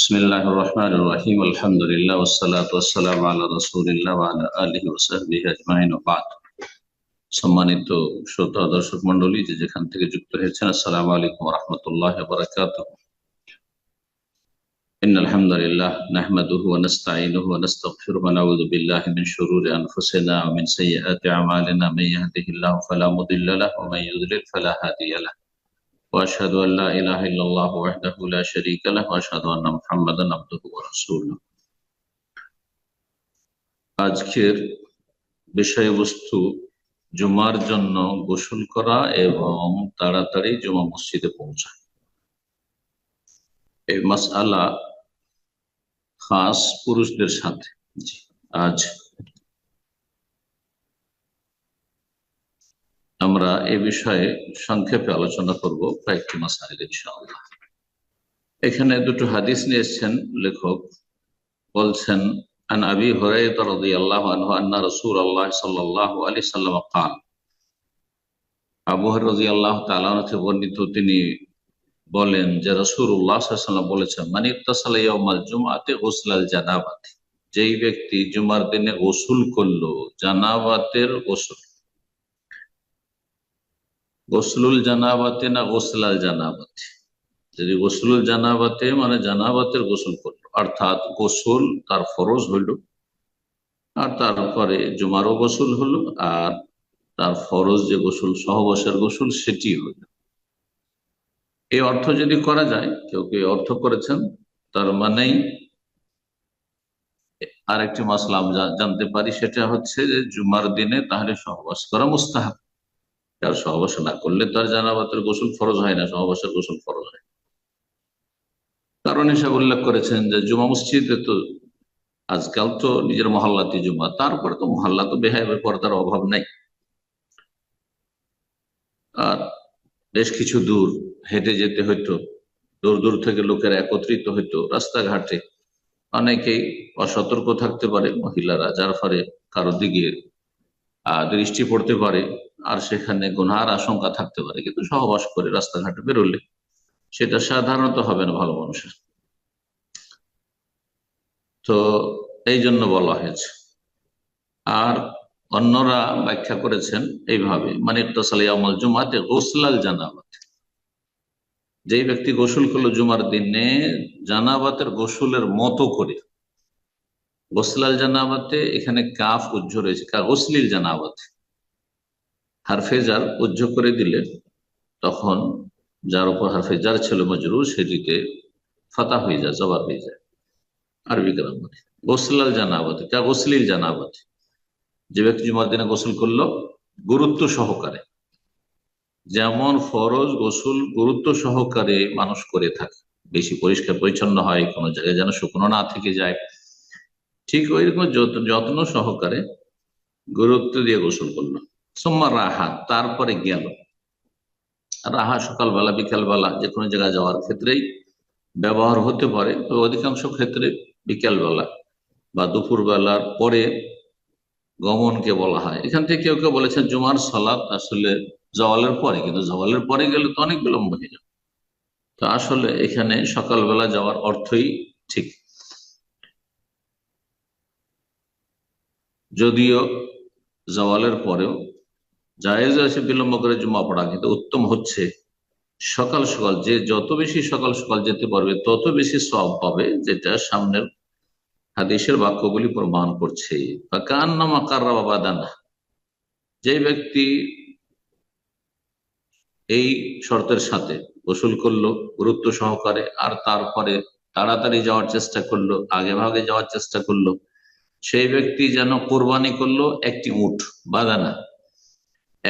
بسم الله الرحمن الرحيم الحمد لله والصلاة والسلام على رسول الله وعلى آله وصحبه أجمعين وبعد সম্মানিত শ্রোতা দর্শক মন্ডলী যে যেখান থেকে যুক্ত হয়েছেন আসসালামু আলাইকুম রহমতুল্লাহ বারাকাত إن الحمد لله نحمده ونستعينه ونستغفره ونعوذ بالله من شرور أنفسنا ومن سيئات أعمالنا من يهده الله فلا مضل له ومن يضلل فلا هادي له واشهد ان لا اله الا الله وحده لا شريك له واشهد ان محمدا عبده ورسوله আজকের বিষয়বস্তু জুমার জন্য গোসল করা এবং তাড়াতাড়ি জুমা মসজিদে পৌঁছা এই মাসালা খাস পুরুষদের সাথে আজ আমরা এ বিষয়ে সংক্ষেপে আলোচনা করব কয়েকটি মাসাইল ইনশাআল্লাহ এখানে দুটো হাদিস নিয়ে এসেছেন লেখক বলছেন عن أبي هريرة رضي الله عنه أن رسول الله صلى الله عليه وسلم قال আবু রাজি আল্লাহ তালাতে বর্ণিত তিনি বলেন যে রসুল্লাহ সাল্লাম বলেছেন মানে ইত্তাসালাইয়াল জুমাতে গোসলাল জানাবাতে যেই ব্যক্তি জুমার দিনে গোসুল করলো জানাবাতের গোসল গোসলুল জানাবাতে না গোসলাল জানাবাতে? যদি গোসলুল জানাবাতে মানে জানাবাতের গোসল করল, অর্থাৎ গোসল তার ফরজ হইল, আর তারপরে জুমারও গোসল হলো আর তার ফরজ যে গোসল, সহবাসের গোসল, সেটি হইল। এই অর্থ যদি করা যায়, কেউ কেউ অর্থ করেছেন? তার মানেই আরেকটি মাসলাম জানতে পারি, সেটা হচ্ছে যে জুমার দিনে তাহলে সহবাস করা মুস্তাহাব। আর সহবাস না করলে তার জানাবাতের গোসল ফরজ হয় না, সহবাসের গোসল ফরজ হয়। কারণ হিসাব উল্লেখ করেছেন যে জুমা মসজিদে তো আজকাল তো নিজের মহল্লাতে জুমা, তারপরে তো মহল্লা তো বেহায় পর্দার অভাব নাই। আর বেশ কিছু দূর হেঁটে যেতে হইতো, দূর দূর থেকে লোকেরা একত্রিত হইতো রাস্তাঘাটে। অনেকেই অসতর্ক থাকতে পারে, মহিলারা যার ফলে কারও দিকে দৃষ্টি পড়তে পারে আর সেখানে গুনহার আশঙ্কা থাকতে পারে, কিন্তু সহবাস করে রাস্তাঘাটে বেরোলে সেটা সাধারণত হবে না ভালো মানুষের। তো এই জন্য বলা হয়েছে। আর অন্যরা ব্যাখ্যা করেছেন এইভাবে মানে আমল জুমাতে গোসলাল জানাবাত। যেই ব্যক্তি গোসল করল জুমার দিনে, জানাবাতের গোসলের মতো করে, গোসলাল জানাবাতে এখানে কাফ উজ্জ রয়েছে গোসলিল জানাবাতে। হারফেজার উজ্জ করে দিলে তখন যার উপর হারফে হারফেজার ছিল মজরু সেটিতে ফাতা হয়ে যায়, জবাব হয়ে যায়। আরবি গ্রামারে গোসলাল জানাবাতে, কা গোসলিল জানাবাতে। যে ব্যক্তি জুমার দিনে গোসল করল, গুরুত্ব সহকারে। যেমন ফরজ গোসল গুরুত্ব সহকারে মানুষ করে থাকে। বেশি পরিষ্কার পরিচ্ছন্ন হয়, কোনো জায়গায় যেন শুকনো না থেকে যায়। ঠিক ওই রকম যত্ন সহকারে গুরুত্ব দিয়ে গোসল করল। সোম্মা রাহা, তারপরে গেল। রাহা সকালবেলা, বিকালবেলা যে কোনো জায়গায় যাওয়ার ক্ষেত্রেই ব্যবহার হতে পারে, তবে অধিকাংশ ক্ষেত্রে বিকালবেলা বা দুপুর বেলার পরে গমনকে বলা হয়। এখান থেকে কেউ কেউ বলেছেন জুমার সলাদ আসলে জওয়ালের পরে, কিন্তু জওয়ালের পরে গেলে তো অনেক বিলম্ব হয়ে যাবে। তো আসলে এখানে সকালবেলা যাওয়ার অর্থই ঠিক। যদিও জওয়ালের পরেও জায়েজ আছে বিলম্ব করে জুমা পড়া কিন্তু উত্তম হচ্ছে। সকাল সকাল, যে যত বেশি সকাল সকাল যেতে পারবে, তত বেশি সব পাবে, যেটা সামনের হাদিসের বাক্যগুলি প্রমাণ করছে। কান্নামা কার্রা বাবা দানা যে ব্যক্তি এই শর্তের সাথে গোসল করল, গুরুত্ব সহকারে, আর তারপরে তাড়াতাড়ি যাওয়ার চেষ্টা করল, আগে ভাগে যাওয়ার চেষ্টা করল, সেই ব্যক্তি যেন কোরবানি করল একটি উঠ বাদানা।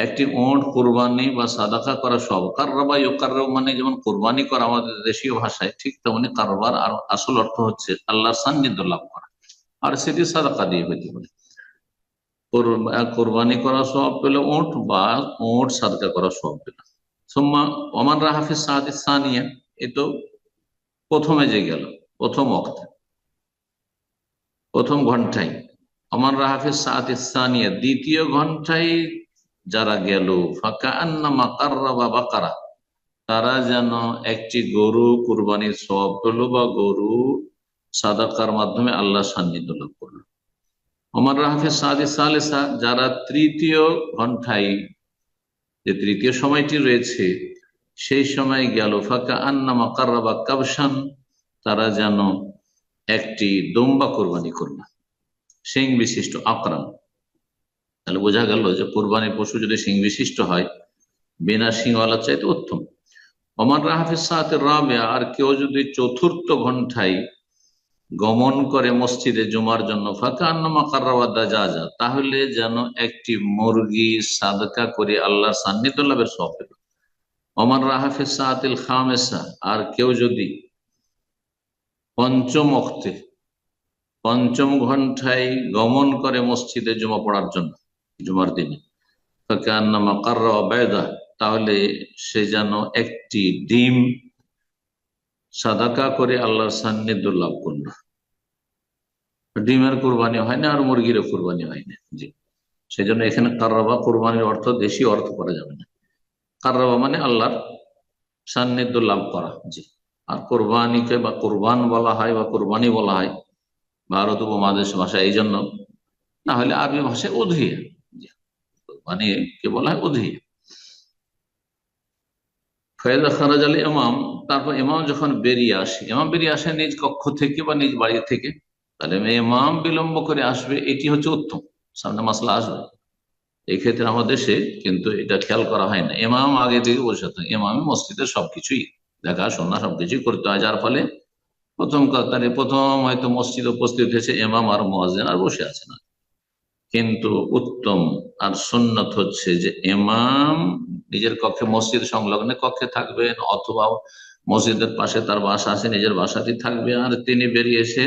একটি ওট কোরবানি বা সাদাকা করা সব। কারবা ইকার মানে যেমন কোরবানি করা আমাদের দেশীয় ভাষায়, ঠিক তেমনি কারবার আর আসল অর্থ হচ্ছে আল্লাহর সান্নিধ্য লাভ করা। আর সেটি সাদাকা দিয়ে হইতে পারে। কোরবানি করা সব পেলে ওট বা ওট সাদকা করা সব পেল। সোম্মা ওমান রাহাফিজ সাহাদ সানিয়া, এ তো প্রথমে যে গেল, প্রথম অক্তে প্রথম ঘন্টায়। অমান রাহাফিজ সাহাদ সানিয়া, দ্বিতীয় ঘন্টায় যারা গেল ফাঁকা আন্না মাকাররা বা বাকারা, তারা যেন একটি গরু কুরবানির সব করল বা গরু সাদাকার মাধ্যমে আল্লাহ সান্নিধ্য লাভ করল। ওমর রাহাফেজ সাদি সালেসা, যারা তৃতীয় ঘন্টায় যে তৃতীয় সময়টি রয়েছে, সেই সময় গেল ফাঁকা আন্নামা বা কাবসান তারা যেন একটি দম্বা কোরবানি করল। সিং বিশিষ্ট আকরাম। তাহলে বোঝা গেল যে কোরবানির পশু যদি সিং বিশিষ্ট হয়, বিনা সিংওয়ালা চাইতে উত্তম। ওমান রাহাফিজ সাহাতের রাবে আর কেউ যদি চতুর্থ ঘন্টায় গমন করে মসজিদে জুমার জন্য ফাঁকা আন্নামা কার্রাওয়াদা যা যা তাহলে যেন একটি মুরগি সাদকা করে আল্লাহ সান্নিধ্য লাভের সব পেল। ওমান রাহাফিজ সাহাতিল খামেসা, আর কেউ যদি পঞ্চম অক্তে পঞ্চম ঘন্টায় গমন করে মসজিদে জমা পড়ার জন্য জুমার দিনে। তাহলে সে যেন একটি ডিম সাদাকা করে আল্লাহর সান্নিধ্য লাভ করল। ডিমের কোরবানি হয় না আর মুরগিরও কোরবানি হয় না। জি। সেই জন্য এখানে কার্রাবা কোরবানির অর্থ দেশি অর্থ করা যাবে না। কার্রাবা মানে আল্লাহর সান্নিধ্য লাভ করা। জি। আর কোরবানিকে বা কোরবান বলা হয় বা কোরবানি বলা হয়, ভারত উপমহাদেশ ভাষা এই জন্য। না হলে আরবি ভাষায় অধিয়া কোরবানি কে বলা হয় অধিয়া ফয়েদা খারাজ আলী ইমাম, তারপর ইমাম যখন বেরিয়ে আসে, ইমাম বেরিয়ে আসে নিজ কক্ষ থেকে বা নিজ বাড়ি থেকে, তাহলে ইমাম বিলম্ব করে আসবে, এটি হচ্ছে উত্তম, সামনে মাসলা আসবে। এই ক্ষেত্রে আমাদের দেশে কিন্তু এটা খেয়াল করা হয় না। ইমাম আগে থেকে বসে থাকে ইমাম মসজিদের সবকিছুই দেখাশোনা সবকিছুই করতে হয়, যার ফলে প্রথম কাতারে প্রথম হয়তো মসজিদ উপস্থিত হয়েছে এমাম আর মহাজেন আর বসে আছে না। কিন্তু উত্তম আর সুন্নত হচ্ছে যে এমাম নিজের কক্ষে মসজিদ সংলগ্নে কক্ষে থাকবেন অথবা মসজিদের পাশে তার বাসা আছে, নিজের বাসাতেই থাকবে। আর তিনি বেরিয়ে এসে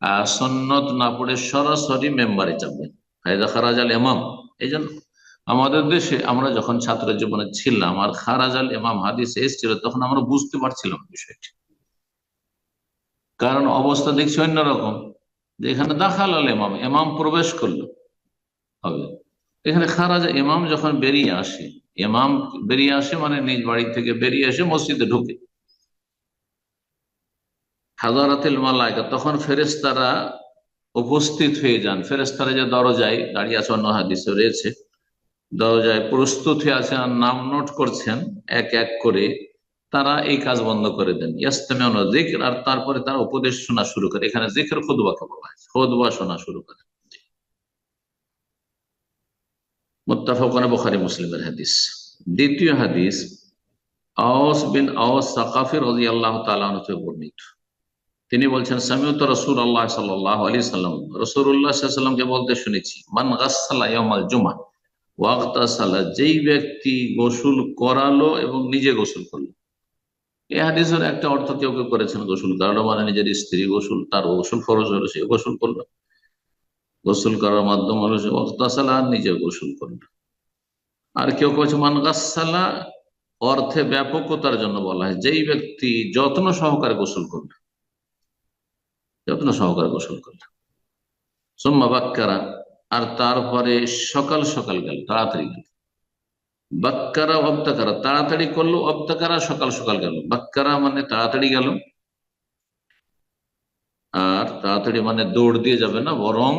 আহ সন্নত না পড়ে সরাসরি মেম্বারে যাবেন। ফায়দা খারাজ আল এমাম এই জন্য আমাদের দেশে আমরা যখন ছাত্র জীবনে ছিলাম আর খারাজ আল এমাম হাদিস এসেছিল, তখন আমরা বুঝতে পারছিলাম বিষয়টি। কারণ অবস্থা দেখছি অন্যরকম। যে এখানে দাখাল আল এমাম এমাম প্রবেশ করল। হবে। এখানে খারাজ ইমাম যখন বেরিয়ে আসে, ইমাম বেরিয়ে আসে মানে নিজ বাড়ি থেকে বেরিয়ে এসে মসজিদে ঢুকে। হাজারাতিল মালাইকা তখন ফেরেস্তারা উপস্থিত হয়ে যান। ফেরেস্তারা যে দরজায় দাঁড়িয়ে আছে, অন্য হাদিসে রয়েছে, দরজায় প্রস্তুত হয়ে আছেন আর নাম নোট করছেন, এক এক করে তারা এই কাজ বন্ধ করে দেন। ইয়াস্তামিউন জিকর আর তারপরে তারা উপদেশ শোনা শুরু করে। এখানে জিকর খুদবাকে বলা হয়। খোদবা শোনা শুরু করে। বুখারী মুসলিমের হাদিস। দ্বিতীয় হাদিস, আওস বিন আওস তাআলা আনহু বর্ণিত। তিনি বলছেন, সামিউত রাসূল আল্লাহ সাল্লাম আলাইহি সাল্লামকে বলতে শুনেছি, মান ইয়াউমাল জুমআ ওয়াক্তাসালা যেই ব্যক্তি গোসল করালো এবং নিজে গোসল করল। এই হাদিসের একটা অর্থ কেউ কেউ করেছেন গোসল করালো মানে নিজের স্ত্রী গোসল, তার গোসল ফরজ হলো, সে গোসল করল। গোসল করার মাধ্যম হলো ওয়াক্তাসালা আর নিজে গোসল করল আর কেউ কেউ মান গাছালা অর্থে ব্যাপকতার জন্য বলা হয়, যেই ব্যক্তি যত্ন সহকারে গোসল করবে, যত্ন সহকারে গোসল করবে। সোম্মা বাক্কারা, আর তারপরে সকাল সকাল গেল, তাড়াতাড়ি গেল। বাক্কারা অব্দাকারা তাড়াতাড়ি করল অব্দাকারা সকাল সকাল গেল। বাক্কারা মানে তাড়াতাড়ি গেল, আর তাড়াতাড়ি মানে দৌড় দিয়ে যাবে না, বরং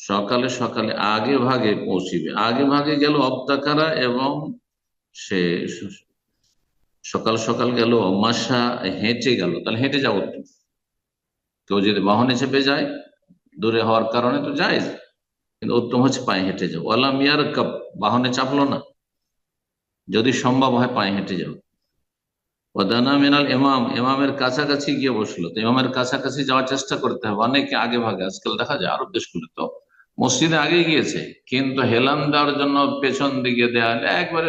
সকালে সকালে আগে ভাগে পৌঁছিবে। আগে ভাগে গেল অব্দাকারা এবং সে সকাল সকাল গেল মাসা হেঁটে গেল। তাহলে হেঁটে যাওয়া কেউ যদি বাহনে চেপে যায়, দূরে হওয়ার কারণে তো যায় কিন্তু উত্তম হচ্ছে পায়ে হেঁটে যাও। আল্লাহ মিয়ার কাপ বাহনে চাপলো না। যদি সম্ভব হয় পায়ে হেঁটে যাও। ওদানা মিনাল ইমাম এমামের কাছাকাছি গিয়ে বসল। তো ইমামের কাছাকাছি যাওয়ার চেষ্টা করতে হবে। অনেকে আগে ভাগে, আজকাল দেখা যায় আরব দেশগুলো তো মসজিদে আগে গিয়েছে। কিন্তু হেলান দেওয়ার জন্য পেছন দিকে দেওয়া একবারে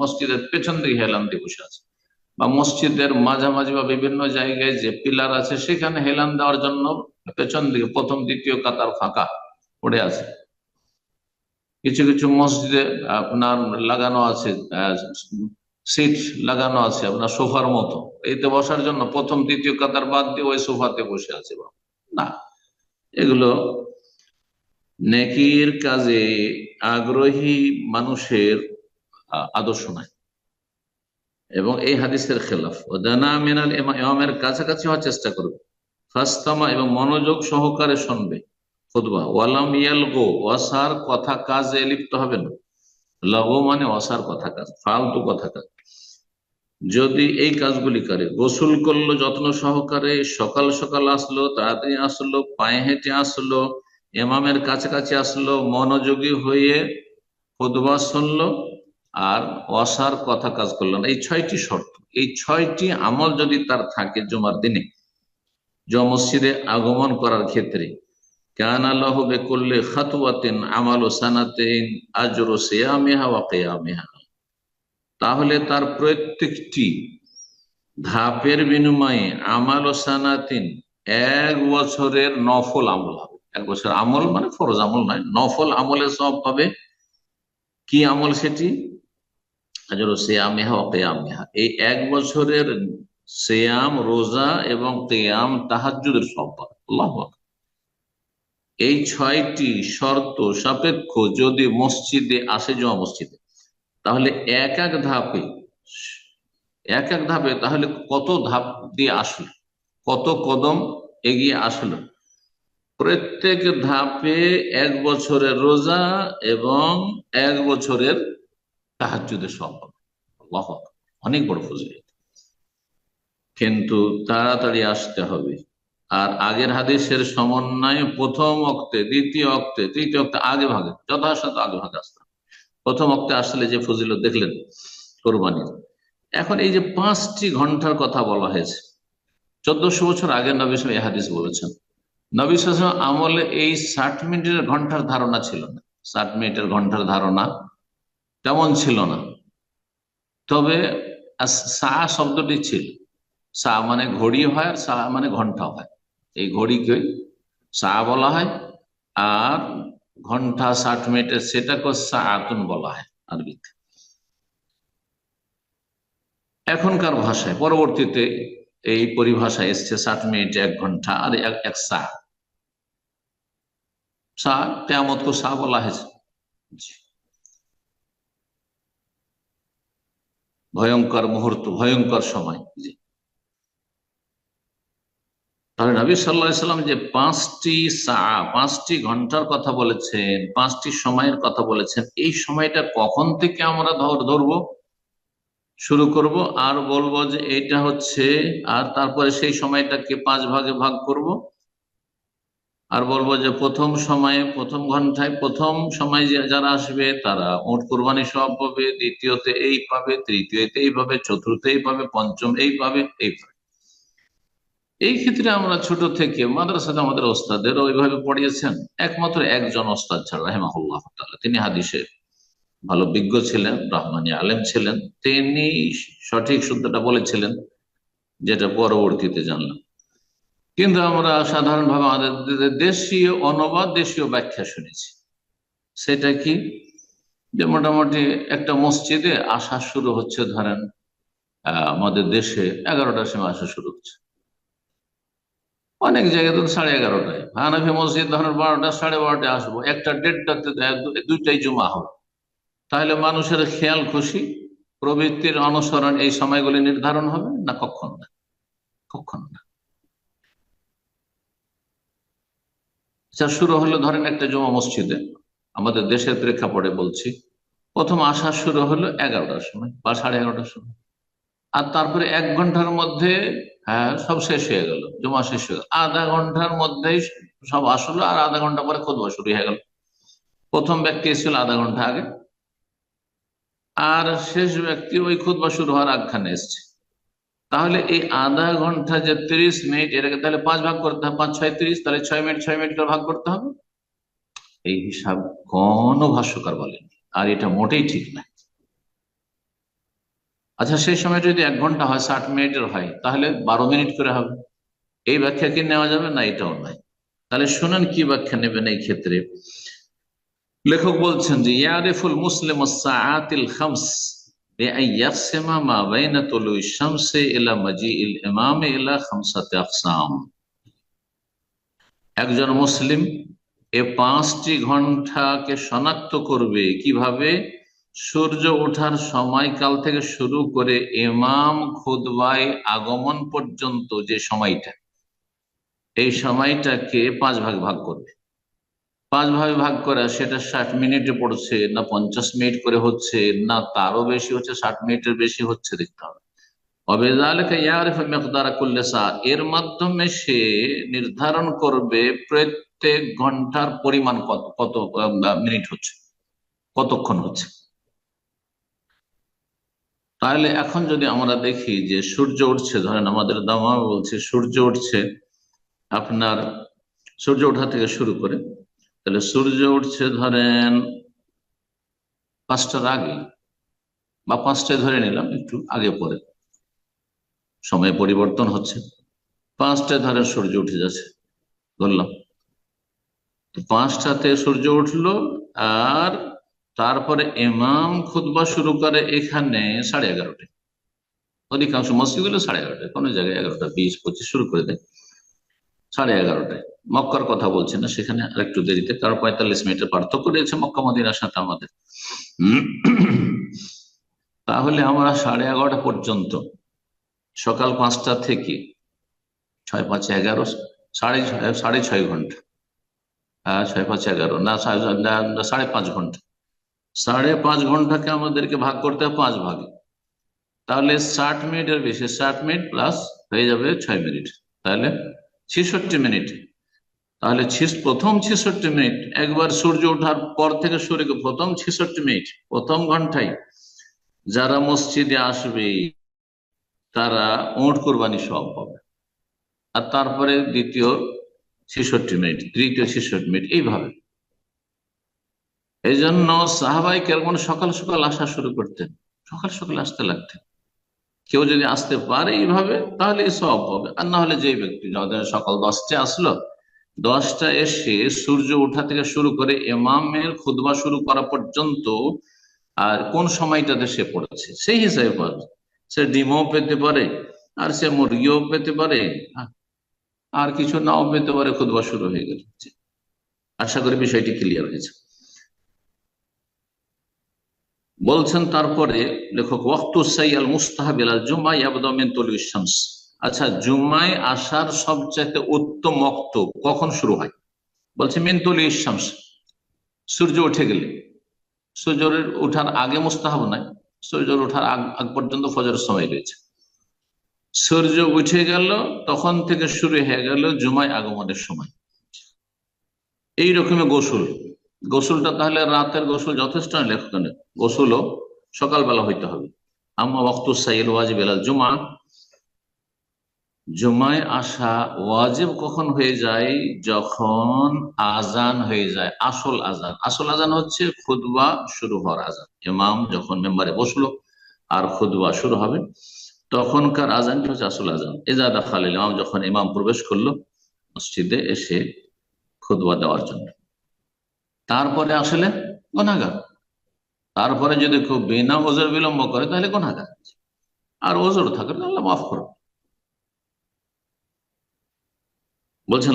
মসজিদের পেছন দিকে হেলান দিয়ে বসে আছে। বা মসজিদের মাঝামাঝি বা বিভিন্ন জায়গায় যে পিলার আছে, সেখানে হেলান দেওয়ার জন্য পেছন দিকে প্রথম, দ্বিতীয় কাতার ফাঁকা পড়ে আছে। কিছু কিছু মসজিদে আপনার লাগানো আছে সিট লাগানো আছে, আপনার সোফার মতো। এইতে বসার জন্য প্রথম, দ্বিতীয় কাতার বাদ দিয়ে ওই সোফাতে বসে আছে না, এগুলো নেকির কাজে আগ্রহী মানুষের আদর্শ নাই। এবং এই হাদিসের খেলাফ, ওদানা মিনাল ইমামের কাছাকাছি হওয়ার চেষ্টা করবে ফাস্তামা এবং মনোযোগ সহকারে শুনবে খুদবা ওয়ালাম ইয়ালগো ওয়াসার কথা কাজে লিপ্ত হবে না লগো মানে অসার কথা কাজ, ফালতু কথা কাজ। যদি এই কাজগুলি করে, গোসল করল যত্ন সহকারে, সকাল সকাল আসলো, তাড়াতাড়ি আসলো, পায়ে হেঁটে আসলো এমামের কাছাকাছি আসলো, মনোযোগী হয়ে খুদবা শুনলো আর অসার কথা কাজ করল না। এই ছয়টি শর্ত। এই ছয়টি আমল যদি তার থাকে জমার দিনে জমা মসজিদে আগমন করার ক্ষেত্রে, কান আল্লাহ বেকুল্লে খাতুয়াতিন আমাল ও সানাতিন আজর সিয়ামিহা ওয়া কিয়ামিহা। তাহলে তার প্রত্যেকটি ধাপের বিনিময়ে আমাল ও সানাতিন এক বছরের নফল আমল হবে। এক বছর আমল মানে ফরজ আমল নয়, নফল আমলের সব পাবে। কি আমল সেটি? সিয়ামিহা ও কিয়ামিহা। এই এক বছরের সিয়াম, রোজা এবং কিয়াম তাহাজ্জুদের সব পাবে। এই ছয়টি শর্ত সাপেক্ষ যদি মসজিদে আসে জমা মসজিদে, তাহলে এক এক ধাপে, এক এক ধাপে তাহলে কত ধাপ দিয়ে আসলো? কত কদম এগিয়ে আসলো? প্রত্যেক ধাপে এক বছরের রোজা এবং এক বছরের তাহাজুদের সম্ভব অনেক বড় ফজিলত। কিন্তু তাড়াতাড়ি আসতে হবে। আর আগের হাদিসের সমন্বয়ে প্রথম অক্তে, দ্বিতীয় অক্তে, তৃতীয় অক্তে, আগে ভাগে, যথাসাধ্য আগে ভাগে আসতে প্রথম অক্তে আসলে যে ফজিলত দেখলেন কোরবানির। এখন এই যে পাঁচটি ঘণ্টার কথা বলা হয়েছে, চোদ্দশো বছর আগের নবী হাদিস বলেছেন। নবী আমলে এই ষাট মিনিটের ঘণ্টার ধারণা ছিল না। ষাট মিনিটের ঘণ্টার ধারণা তেমন ছিল না। তবে সা শব্দটি ছিল। সা মানে ঘড়ি হয় আর সা মানে ঘণ্টা হয়। এই ঘড়িকে সা বলা হয় আর ঘণ্টা ষাট মিনিটের সেটাকে সা আতুন বলা হয় আরবিতে। এখনকার ভাষায়, পরবর্তীতে এই পরিভাষা এসছে ষাট মিনিট, এক ঘণ্টা আর এক সা। সা কেমত সা বলা হয়েছে। ভয়ঙ্কর মুহূর্ত, ভয়ঙ্কর সময় তাহলে নবী সাল্লাম যে পাঁচটি সা পাঁচটি ঘণ্টার কথা বলেছেন, পাঁচটি সময়ের কথা বলেছেন, এই সময়টা কখন থেকে আমরা ধরব? শুরু করব আর বলব যে এটা হচ্ছে, আর তারপরে সেই সময়টাকে পাঁচ ভাগে ভাগ করব। আর বলব যে প্রথম সময়ে, প্রথম ঘন্টায় প্রথম সময় যারা আসবে, তারা ওট কোরবানি সব পাবে, দ্বিতীয়তে এই পাবে, তৃতীয়তে এই পাবে, চতুর্থ এই পাবে, পঞ্চম এই পাবে এই পাবে। এই ক্ষেত্রে আমরা ছোট থেকে মাদ্রাসাতে আমাদের ওস্তাদের ওইভাবে পড়িয়েছেন। একমাত্র একজন ওস্তাদ ছাড়া হেমাহুল্লাহ তিনি হাদিসে ভালো বিজ্ঞ ছিলেন, রহমানি আলেম ছিলেন। তিনি সঠিক শুদ্ধটা বলেছিলেন, যেটা পরবর্তীতে জানলাম। কিন্তু আমরা সাধারণভাবে আমাদের দেশীয় অনুবাদ, দেশীয় ব্যাখ্যা শুনেছি। সেটা কি? যে মোটামুটি একটা মসজিদে আসা শুরু হচ্ছে, ধরেন আমাদের দেশে এগারোটার সময় আসা শুরু হচ্ছে। অনেক জায়গায় তো সাড়ে এগারোটায়। হানাফি মসজিদ ধরেন বারোটা, সাড়ে বারোটায় আসব। একটা দেড়টাতে দুইটাই জমা হবে তাহলে মানুষের খেয়াল খুশি? প্রবৃত্তির অনুসরণ এই সময়গুলি নির্ধারণ হবে না কখন? না কখন? না আচ্ছা শুরু হলো ধরেন একটা জমা মসজিদে। আমাদের দেশের প্রেক্ষাপটে বলছি, প্রথম আসা শুরু হলো এগারোটার সময় বা সাড়ে এগারোটার সময়। আর তারপরে এক ঘণ্টার মধ্যে হ্যাঁ সব শেষ হয়ে গেল, জমা শেষ হয়ে গেল। আধা ঘণ্টার মধ্যেই সব আসলো আর আধা ঘণ্টা পরে খোদবা শুরু হয়ে গেল। প্রথম ব্যক্তি এসেছিল আধা ঘণ্টা আগে। আর শেষ ব্যক্তি ওই খুদবা শুরু হওয়ার আগখানে এসছে। তাহলে এই আধা ঘণ্টা যে তিরিশ মিনিট, এটাকে তাহলে পাঁচ ভাগ করতে হবে, পাঁচ, ছয়, তিরিশ, তাহলে ছয় মিনিট ছয় মিনিট করে ভাগ করতে হবে। এই হিসাব কোন ভাষ্যকার বলেনি, আর এটা মোটেই ঠিক না আচ্ছা সেই সময় যদি এক ঘণ্টা হয়, ষাট মিনিটের হয়, তাহলে বারো মিনিট করে হবে। এই ব্যাখ্যা কি নেওয়া যাবে? না, এটাও নয়। তাহলে শুনেন কি ব্যাখ্যা নেবেন এই ক্ষেত্রে। লেখক বলছেন যে, ইয়ারিফুল মুসলিম খামস। একজন মুসলিম এ পাঁচটি ঘন্টাকে শনাক্ত করবে কীভাবে? সূর্য ওঠার সময়কাল থেকে শুরু করে এমাম খুদবায় আগমন পর্যন্ত যে সময়টা, এই সময়টাকে পাঁচ ভাগ ভাগ করবে। পাঁচ ভাগে ভাগ করা, সেটা ষাট মিনিটে পড়ছে, না পঞ্চাশ মিনিট করে হচ্ছে, না তারও বেশি হচ্ছে, ষাট মিনিটের বেশি হচ্ছে দেখতে হবে। এর মাধ্যমে সে নির্ধারণ করবে প্রত্যেক ঘণ্টার পরিমাণ কত কত মিনিট হচ্ছে, কতক্ষণ হচ্ছে। তাহলে এখন যদি আমরা দেখি যে সূর্য উঠছে, ধরেন আমাদের দামা বলছে, সূর্য উঠছে, আপনার, সূর্য ওঠা থেকে শুরু করে তাহলে সূর্য উঠছে ধরেন পাঁচটার আগে বা পাঁচটায় ধরে নিলাম, একটু আগে পরে। সময় পরিবর্তন হচ্ছে। পাঁচটায় ধরে সূর্য উঠে যাচ্ছে, ধরলাম। পাঁচটাতে সূর্য উঠল আর তারপরে ইমাম খুদবা শুরু করে এখানে সাড়ে এগারোটায়। অধিকাংশ মসজিদগুলো সাড়ে এগারোটায়, কোনো জায়গায় এগারোটা, বিশ, পঁচিশ শুরু করে দেয়। সাড়ে এগারোটায়। মক্কার কথা বলছি না, সেখানে আরেকটু দেরিতে। কারও পঁয়তাল্লিশ মিনিটের পার্থক্য রয়েছে মক্কা মদিনার সাথে আমাদের। তাহলে আমরা সাড়ে এগারোটা পর্যন্ত, সকাল পাঁচটা থেকে ছয় পাঁচ এগারো, সাড়ে ছয় সাড়ে ছয় ঘণ্টা। হ্যাঁ ছয় পাঁচ এগারো, না, সাড়ে পাঁচ ঘণ্টা। সাড়ে পাঁচ ঘন্টাকে আমাদেরকে ভাগ করতে হবে পাঁচ ভাগে। তাহলে ষাট মিনিটের বেশি, ষাট মিনিট প্লাস হয়ে যাবে ছয় মিনিট। তাহলে ছেষট্টি মিনিট। তাহলে প্রথম ছেষট্টি মিনিট, একবার সূর্য ওঠার পর থেকে শুরু প্রথম ছেষট্টি মিনিট, প্রথম ঘন্টায় যারা মসজিদে আসবে, তারা ওট কোরবানি সব পাবে। আর তারপরে দ্বিতীয় ছেষট্টি মিনিট, তৃতীয় ছেষট্টি মিনিট, এইভাবে। এই জন্য সাহাবাই কেমন সকাল সকাল আসা শুরু করতেন। সকাল সকাল আসতে লাগতেন। কেউ যদি আসতে পারে এইভাবে তাহলে সব হবে। আর না হলে যে ব্যক্তি যাদের সকাল দশটা আসলো দশটা এসে সূর্য ওঠা থেকে শুরু করে এমামের খুদবা শুরু করা পর্যন্ত, আর কোন সময়টাতে সে পড়েছে, সেই হিসাবে পাবে সে ডিমও পেতে পারে, আর সে মুরগিও পেতে পারে, আর কিছু নাও পেতে পারে খুদবা শুরু হয়ে গেল। আশা করি বিষয়টি ক্লিয়ার হয়েছে। বলছেন তারপরে লেখক ওয়াক্তুসাইয়াল মুস্তাহাবিল জুমা ইয়াবদামিন শামস। আচ্ছা জুম্মায় আসার সবচাইতে উত্তম অক্ত কখন শুরু হয়? বলছে মিনতুল শামস। সূর্য উঠে গেলে। সূর্যের ওঠার আগে মুস্তাহাব নাই, সূর্যের ওঠার আগ পর্যন্ত ফজরের সময় রয়েছে। সূর্য উঠে গেল, তখন থেকে শুরু হয়ে গেল জুমায় আগমনের সময়। এই রকমের গোসল। গোসলটা তাহলে রাতের গোসল যথেষ্ট লেখকের। গোসলও সকালবেলা হইতে হবে। আম্মা ওয়াক্তু সাইল ওয়াজিব এলাল জুমা জুমায় আসা ওয়াজিব কখন হয়ে যায়? যখন আজান হয়ে যায়, আসল আজান আসল আজান হচ্ছে খুদবা শুরু হওয়ার আজান ইমাম যখন মেম্বারে বসল, আর খুদবা শুরু হবে, তখনকার আজানটি হচ্ছে? আসল আজান এজাদা খালিল ইমাম, যখন ইমাম প্রবেশ করল, মসজিদে এসে খুদবা দেওয়ার জন্য। তারপরে আসলে গোনাগার তারপরে যদি খুব বিনা ওজোর বিলম্ব করে, তাহলে গোনাগার আর ওজোর থাকলে আল্লাহ মাফ করো বলছেন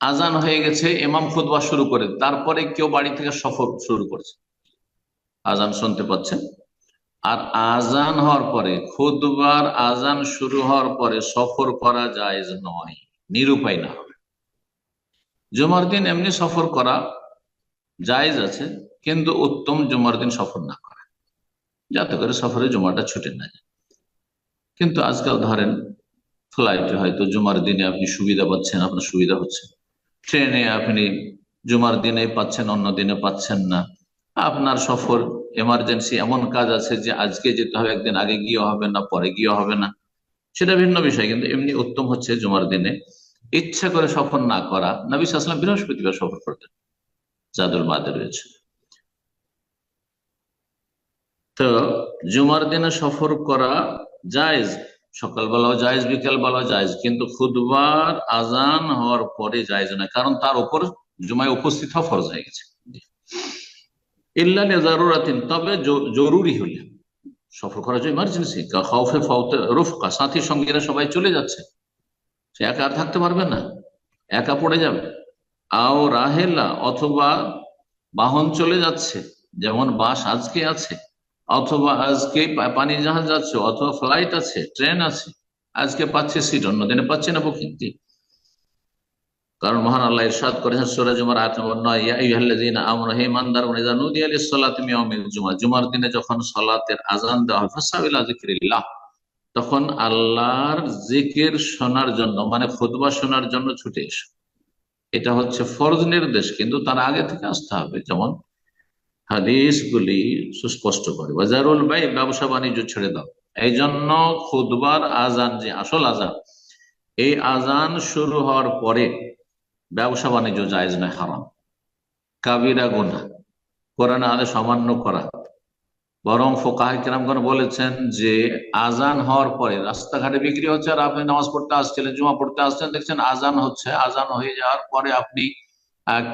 আজান হয়ে গেছে এমাম খুদবা শুরু করে, তারপরে কেউ বাড়ি থেকে সফর শুরু করেছে। আজান শুনতে পাচ্ছেন আর আজান হওয়ার পরে খুদবার আজান শুরু হওয়ার পরে সফর করা যায় নয়। নিরুপায় না হবে। জুমার দিন এমনি সফর করা জায়জ আছে, কিন্তু উত্তম জুমার দিন সফর না করা। যাতে করে সফরে জুমাটা ছুটে না যায়। কিন্তু আজকাল ধরেন ফ্লাইটে হয়তো জুমার দিনে আপনি সুবিধা পাচ্ছেন, আপনার সুবিধা হচ্ছে। ট্রেনে আপনি জুমার দিনে পাচ্ছেন, অন্য দিনে পাচ্ছেন না। আপনার সফর এমার্জেন্সি এমন কাজ আছে যে আজকে যেতে হবে, একদিন আগে গিয়ে হবে না, পরে গিয়ে হবে না। সেটা ভিন্ন বিষয়, কিন্তু এমনি উত্তম হচ্ছে জুমার দিনে। ইচ্ছা করে সফর না করা, নবী আসলাম বৃহস্পতিবার সফর করতেন জাদুল মাদে রয়েছে। তো জুমার দিনে সফর করা জায়জ, সকালবেলাও জায়জ বিকেল বেলাও জায়জ, কিন্তু খুদবার আজান হওয়ার পরে জায়জ নয়, কারণ তার উপর জুমায় উপস্থিত হওয়া ফরজ হয়ে গেছে। ইল্লা জারুরাতিন তবে জরুরি হলে সফর করা যায় ইমার্জেন্সি খাউফে ফাউতে রুফকা সাথী সঙ্গীরা সবাই চলে যাচ্ছে। সে একা আর থাকতে পারবে না। একা পড়ে যাবে। আও রাহেলা অথবা বাহন চলে যাচ্ছে, যেমন বাস আজকে আছে, অথবা আজকে পানি জাহাজ যাচ্ছে অথবা ফ্লাইট আছে ট্রেন আছে, আজকে পাচ্ছে সিট অন্যদিনে পাচ্ছে না বুকিং কারণ মহান আল্লাহ ইরশাদ করেছেন সূরা জুমার আয়াত নম্বর 9 ইয়া আইয়ুহাল্লাযীনা আমানু হে ইমানদারগণ ইযা নুদিয়া লিস-সালাতি জুমআহ জুমার। দিনে যখন সালাতের আযান দেওয়া হয় ফাসাউ ইলা যিকরিল্লাহ। তখন আল্লাহর জিকির শোনার জন্য মানে খুতবা শোনার জন্য ছুটে এসো। এটা হচ্ছে ফরজ নির্দেশ, কিন্তু তার আগে থেকে আসতে হবে। যেমন হাদিসগুলি সুস্পষ্ট করে বাজারুল ভাই ব্যবসা বাণিজ্য ছেড়ে দাও। এই জন্য খুদবার আজান যে আসল আজান এই আজান শুরু হওয়ার পরে ব্যবসা বাণিজ্য জায়েজ নয়, হারাম। কাবিরা গুনা কোরআন আদেশ অমান্য করা। বরং ফোকাহ কিরামগণ বলেছেন যে, আজান হওয়ার পরে রাস্তাঘাটে বিক্রি হচ্ছে আর আপনি নামাজ পড়তে আসছিলেন, জুমা পড়তে আসছেন দেখছেন আজান হচ্ছে, আজান হয়ে যাওয়ার পরে আপনি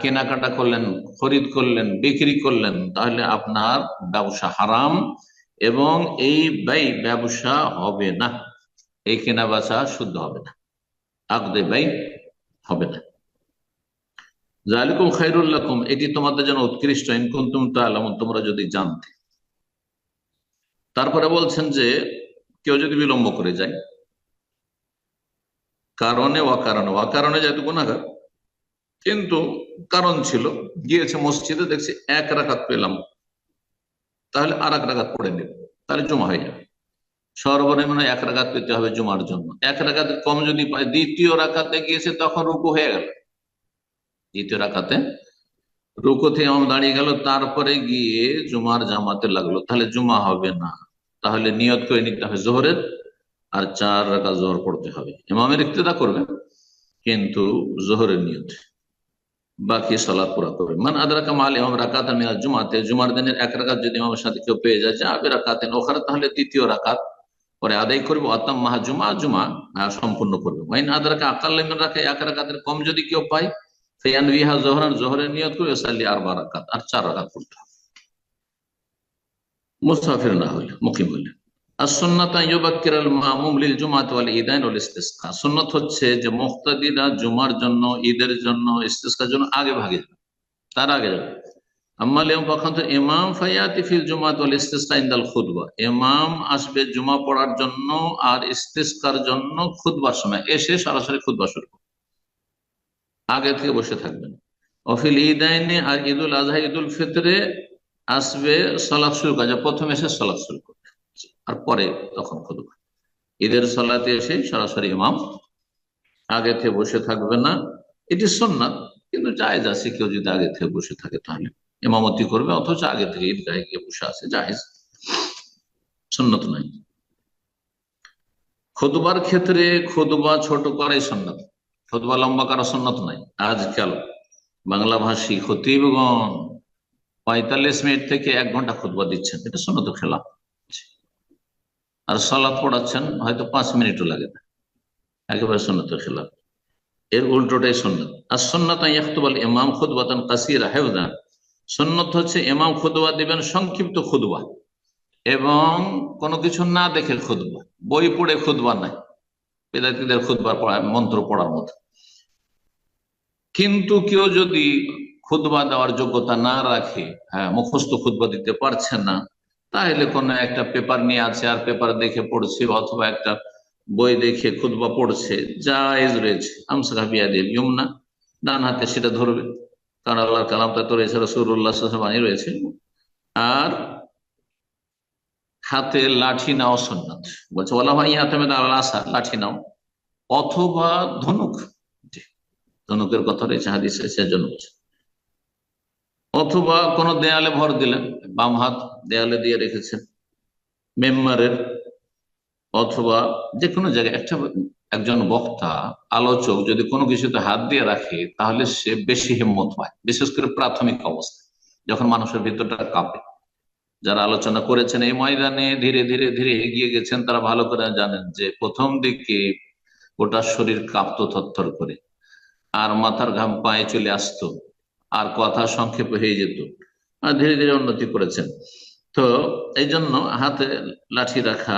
কেনাকাটা করলেন, খরিদ করলেন, বিক্রি করলেন, তাহলে আপনার ব্যবসা হারাম এবং এই ব্যয় ব্যবসা হবে না। এই কেনা বেচা শুদ্ধ হবে না। আকদে ব্যয় হবে না। জালিকুম খাইরুল্লাকুম এটি তোমাদের জন্য উৎকৃষ্ট। ইনকুন্তুম তাআলামুন তোমরা যদি জানতে তারপরে বলছেন যে কেউ যদি বিলম্ব করে যায়, কারণে অকারণে অকারণে যেহেতু গুণাগার কিন্তু কারণ ছিল, গিয়েছে মসজিদে, দেখছি এক রাকাত পেলাম, তাহলে আর এক রাকাত পড়ে নেব তাহলে জমা হয়ে যাবে। সর্বনিম্ন এক রাকাত পেতে হবে জমার জন্য। এক রাকাত কম যদি পায়, দ্বিতীয় রাকাতে গিয়েছে, তখন রুকু হয়ে গেল। দ্বিতীয় রাকাতে রুকুতে ইমাম দাঁড়িয়ে গেল, তারপরে গিয়ে জুমার জামাতে লাগল, তাহলে জুমা হবে না। তাহলে নিয়ত করে নিতে হবে জোহরের আর চার রাকাত জোহর পড়তে হবে। ইমামের ইক্তেদা করবে, কিন্তু জোহরের নিয়ত। বাকি সালাত পুরা করবে। মান আদরাকা মাল ইমাম রাকাত মিনাল জুমাতে, জুমার দিনের এক রাকাত যদি ইমামের সাথে কেউ পেয়ে যায় যাবে রাকাতেন ওখানে তাহলে দ্বিতীয় রাকাত। পরে আদায় করবে অতাম মাহা জুমা জুমা সম্পূর্ণ করবে। মাইন আদরাকা আকাল রাখে এক রাকাতের কম যদি কেউ পায় ফেয়ান বিহা জোহরান, জোহরের নিয়ত করে সাল্লি আর বার রাকাত, আর চার রাকাত করতে হবে। মুসাফির না হলে, মুকিম হলে। আর সুন্নাত ইউবাক্কির আল মামুম লিল জুমাত ওয়াল ঈদাইন ওয়াল সুন্নাত হচ্ছে যে মুক্তাদিরা জুমার জন্য, ঈদের জন্য, ইস্তিসকার জন্য আগে ভাগে যাবে, তার আগে যাবে। ইমাম ফায়াতি ফিল জুমাত ওয়াল ইনদাল খুতবা। ইমাম আসবে জুমা পড়ার জন্য আর ইস্তিসকার জন্য খুতবার সময়। এসে সরাসরি খুতবা শুরু করবে। আগে থেকে বসে থাকবেন। অফিল ঈদাইনে আর ঈদুল আজহা, ঈদুল ফিতরে আসবে সলাৎ শুরু করা প্রথমে এসে সলাৎ শুরু করবে। আর পরে তখন খুতবা ঈদের সলাতে এসে সরাসরি ইমাম আগে থেকে বসে থাকবে না। এটি সন্ন্যাত কিন্তু জায়েজ আছে কেউ যদি আগে থেকে বসে থাকে তাহলে। ইমামতি করবে, অথচ আগে থেকে ঈদগাহে গিয়ে বসে আছে, জায়েজ। সন্ন্যত নাই। খুতবার ক্ষেত্রে খুতবা ছোট করাই সন্ন্যত খুতবা লম্বা করা সন্ন্যত নাই। আজকাল বাংলা ভাষী খতিবগণ পঁয়তাল্লিশ মিনিট থেকে এক ঘণ্টা খুতবা দিচ্ছেন। এটা সন্ন্যত খেলা আর সালাদ পড়াচ্ছেন, হয়তো পাঁচ মিনিটও লাগে না। একেবারে সন্ন্যত খেলা এর উল্টোটাই সন্ন্যত আর সন্ন্যত ইয়াখতুবাল ইমাম খুদবাতান কাসিরা হেফদান সন্ন্যত হচ্ছে ইমাম খুদবা দিবেন সংক্ষিপ্ত খুদবা এবং কোনো কিছু না দেখে খুদবা বই পড়ে খুদবা নাই। বেদাতিদের খুদবা পড়া মন্ত্র পড়ার মতো। কিন্তু কেউ যদি খুদবা দেওয়ার যোগ্যতা না রাখে হ্যাঁ মুখস্থ খুদবা দিতে পারছে না, তাহলে কোনো একটা পেপার নিয়ে আছে, আর পেপার দেখে পড়ছে অথবা একটা বই দেখে খুদবা পড়ছে যা জায়েজ রয়েছে। আমসা বিয়া দিয়ে ইউমনা, ডান হাতে সেটা ধরবে, কারণ আল্লাহর কালামটা তো রয়েছে রসুল্লাহ রয়েছে। আর হাতে লাঠি নাও সন্ন্যত বলছে বলা হয় মেদা আল্লাহ আসা লাঠি নাও। অথবা ধনুক ধনুকের কথা রয়েছে, হাদিসে সেজন্য বলছে। অথবা কোন দেয়ালে ভর দিলেন, বাম হাত দেয়ালে দিয়ে রেখেছেন, মেম্বারের অথবা যে কোনো জায়গায় একটা একজন বক্তা, আলোচক যদি কোনো কিছুতে হাত দিয়ে রাখে, তাহলে সে বেশি হিম্মত পায়, বিশেষ করে প্রাথমিক অবস্থায় যখন মানুষের ভিতরটা কাঁপে। যারা আলোচনা করেছেন, এই ময়দানে ধীরে ধীরে ধীরে এগিয়ে গেছেন, তারা ভালো করে জানেন যে প্রথম দিকে গোটা শরীর কাঁপতো থরথর করে, আর মাথার ঘাম পায়ে চলে আসতো। আর কথা সংক্ষেপ হয়ে যেত। ধীরে ধীরে উন্নতি করেছেন। তো এই জন্য হাতে লাঠি রাখা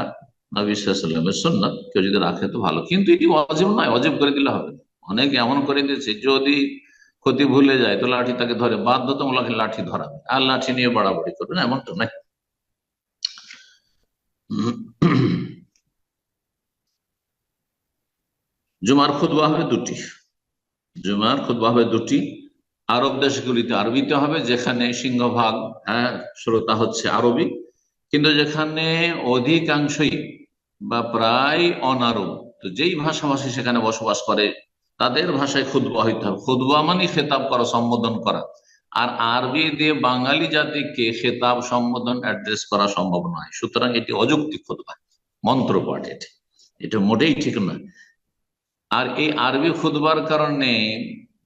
নবীলামের সন্ন্যত কেউ যদি রাখে তো ভালো। কিন্তু এটি অজীব নয় অজীব করে দিলে হবে অনেকে এমন করে দিয়েছে, যদি ক্ষতি ভুলে যায় তো লাঠি তাকে ধরে, বাধ্যতামূলক লাঠি ধরাবে। আর লাঠি নিয়ে বাড়াবাড়ি করবে না, এমন তো নাই জুমার খুদবা হবে দুটি। জুমার খুদবা হবে দুটি। আরব দেশগুলিতে আরবিতে হবে, যেখানে সিংহভাগ হ্যাঁ শ্রোতা হচ্ছে আরবি, কিন্তু যেখানে অধিকাংশই বা প্রায় অনারব। তো যেই ভাষাভাষী সেখানে বসবাস করে, তাদের ভাষায় খুদবা হইতে হবে। খুদবা মানে খেতাব করা, সম্বোধন করা। আর আরবি দিয়ে বাঙালি জাতিকে খেতাব, সম্বোধন, অ্যাড্রেস করা সম্ভব নয়। সুতরাং এটি অযৌক্তিক খুদবা মন্ত্র পাঠ এটি। এটা মোটেই ঠিক নয়। আর এই আরবি খুদবার কারণে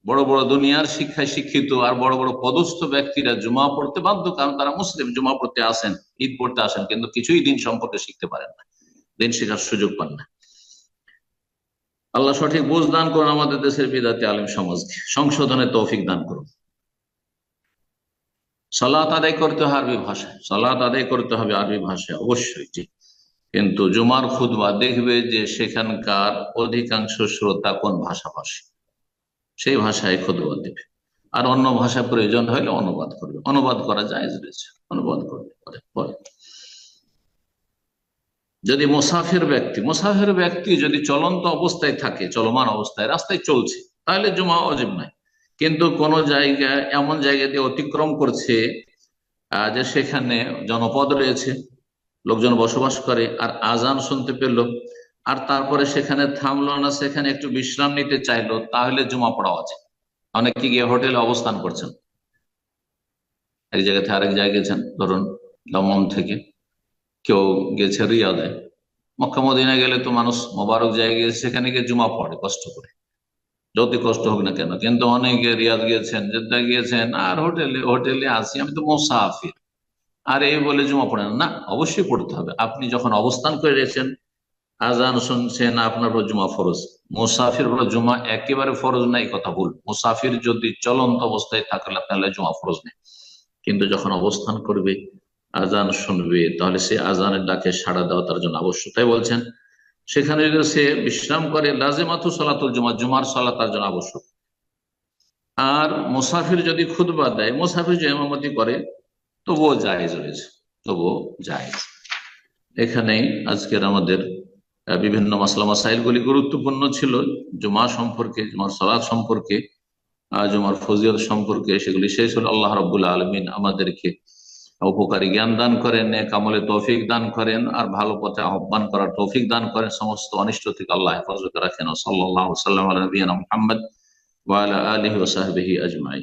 বড় বড় দুনিয়ার শিক্ষায় শিক্ষিত আর বড় বড় পদস্থ ব্যক্তিরা জুমা পড়তে বাধ্য, কারণ তারা মুসলিম, জুমা পড়তে আসেন, ঈদ পড়তে আসেন, কিন্তু কিছুই দিন সম্পর্কে শিখতে পারেন না, দিন শেখার সুযোগ পান না। আল্লাহ সঠিক বুঝ দান করুন, আমাদের দেশের বিদাতি আলিম সমাজকে। সংশোধনে তৌফিক দান করুন। সালাত আদায় করতে হবে আরবি ভাষায়। সালাত আদায় করতে হবে আরবি ভাষায়, অবশ্যই, জি। কিন্তু জুমার খুদবা দেখবে যে সেখানকার অধিকাংশ শ্রোতা কোন ভাষাভাষী? সেই ভাষায় খুদবা দেবে। আর অন্য ভাষা প্রয়োজন হলে অনুবাদ করবে। অনুবাদ করা যায় রয়েছে। অনুবাদ করবে। যদি মুসাফির ব্যক্তি মুসাফির ব্যক্তি যদি চলন্ত অবস্থায় থাকে, চলমান অবস্থায়, রাস্তায় চলছে, তাহলে জমা অজিব নাই কিন্তু কোন জায়গায়, এমন জায়গা দিয়ে অতিক্রম করছে যে সেখানে জনপদ রয়েছে, লোকজন বসবাস করে, আর আজান শুনতে পেল আর তারপরে সেখানে থামলো না, সেখানে একটু বিশ্রাম নিতে চাইলো, তাহলে জুমা পড়া আছে অনেকে গিয়ে হোটেলে অবস্থান করছেন। এক জায়গা থেকে আরেক জায়গায় গেছেন, ধরুন দমন থেকে। কেউ গেছে রিয়াদে। মক্কা মদিনা গেলে তো মানুষ মোবারক জায়গায় সেখানে গিয়ে জুমা পড়ে, কষ্ট করে। যত কষ্ট হোক না কেন, কিন্তু অনেকে রিয়াদ গিয়েছেন, জেদ্দা গিয়েছেন, আর হোটেলে হোটেলে আসি আমি তো মোসাফির। আর এই বলে জুমা পড়েন না। অবশ্যই পড়তে হবে। আপনি যখন অবস্থান করে রয়েছেন আজান শুনছেন আপনার জুমা ফরজ। মুসাফির হলো জুমা একেবারে ফরজ নাই, কথা ভুল। মুসাফির যদি চলন্ত অবস্থায় থাকলে তাহলে জুমা ফরজ নেই। কিন্তু যখন অবস্থান করবে, আজান শুনবে, তাহলে সে আজানের ডাকে সাড়া দেওয়া তার জন্য আবশ্যক। তাই বলছেন, সেখানে যদি সে বিশ্রাম করে, লাজেমাতু সালাতুল জুমা, জুমার সালা তার জন্য আবশ্যক। আর মুসাফির যদি খুদবা দেয়, মুসাফির যে এমামতি করে, তবুও জায়েজ রয়েছে, তবুও জায়েজ। এখানেই আজকের আমাদের বিভিন্ন মাসলা মাসাইলগুলি গুরুত্বপূর্ণ ছিল। জুমা সম্পর্কে, জুমার সালাদ সম্পর্কে জুমার ফজিয়ত সম্পর্কে, সেগুলি শেষ হল আল্লাহ রবুল্লা আলমিন আমাদেরকে উপকারী জ্ঞান দান করেন কামলে তৌফিক দান করেন, আর ভালো পথে আহ্বান করার তৌফিক দান করেন। সমস্ত অনিষ্ট থেকে আল্লাহ হেফাজত রাখেন। সাল্লাহ সাল্লাম আলবিয়ান মোহাম্মদ ওয়াল আলহি ওসাহবিহি আজমাই